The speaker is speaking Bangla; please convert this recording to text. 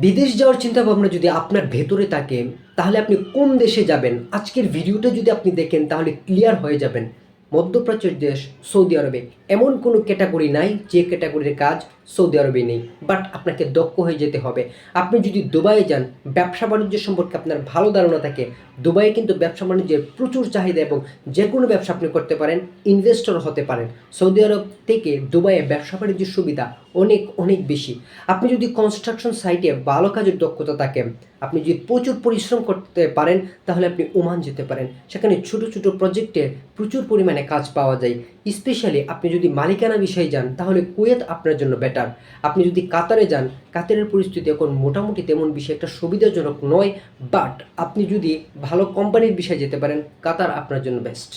বিদেশ যাওয়ার চিন্তা ভাবনা যদি আপনার ভেতরে থাকে, তাহলে আপনি কোন দেশে যাবেন? আজকের ভিডিওটা যদি আপনি দেখেন, তাহলে ক্লিয়ার হয়ে যাবেন। মধ্যপ্রাচ্যের দেশ সৌদি আরবে। এমন কোনো ক্যাটাগরি নাই যে ক্যাটাগরির কাজ সৌদি আরবে নেই। বাট আপনাকে দক্ষ হয়ে যেতে হবে। আপনি যদি দুবাইয়ে যান, ব্যবসা বাণিজ্য সম্পর্কে আপনার ভালো ধারণা থাকে। দুবাইয়ে কিন্তু ব্যবসা বাণিজ্যের প্রচুর চাহিদা এবং যে কোনো ব্যবসা আপনি করতে পারেন ইনভেস্টর হতে পারেন। সৌদি আরব থেকে দুবাইয়ে ব্যবসা বাণিজ্যের সুবিধা অনেক অনেক বেশি। আপনি যদি কনস্ট্রাকশন সাইটে ভালো কাজের দক্ষতা থাকে আপনি যদি প্রচুর পরিশ্রম করতে পারেন, তাহলে আপনি ওমান যেতে পারেন। সেখানে ছোট ছোট প্রজেক্টের প্রচুর পরিমাণে কাজ পাওয়া যায়। স্পেশালি আপনি যদি মালিকানা বিষয়ে যান, তাহলে কুয়েত আপনার জন্য বেটার আপনি যদি কাতারে যান, কাতারের পরিস্থিতি এখন মোটামুটি তেমন বিষয় একটা সুবিধাজনক নয় বাট আপনি যদি ভালো কোম্পানির বিষয়ে যেতে পারেন, কাতার আপনার জন্য বেস্ট